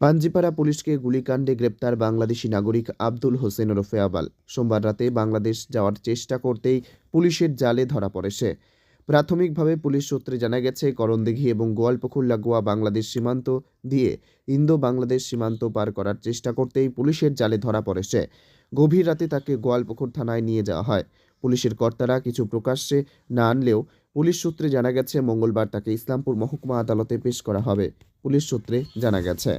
পাঞ্জিপাড়া পুলিশকে গুলিকাণ্ডে গ্রেপ্তার বাংলাদেশি নাগরিক আব্দুল হোসেন ওরফে আবাল। সোমবার রাতে বাংলাদেশ যাওয়ার চেষ্টা করতেই পুলিশের জালে ধরা পড়ে সে। প্রাথমিকভাবে পুলিশ সূত্রে জানা গেছে, করণদিঘি এবং গোয়ালপুকুর লাগোয়া বাংলাদেশ সীমান্ত দিয়ে ইন্দো বাংলাদেশ সীমান্ত পার করার চেষ্টা করতেই পুলিশের জালে ধরা পড়ে সে। গভীর রাতে তাকে গোয়ালপুকুর থানায় নিয়ে যাওয়া হয়। পুলিশের কর্তারা কিছু প্রকাশ্যে না আনলেও পুলিশ সূত্রে জানা গেছে, মঙ্গলবার তাকে ইসলামপুর মহকুমা আদালতে পেশ করা হবে। পুলিশ সূত্রে জানা গেছে।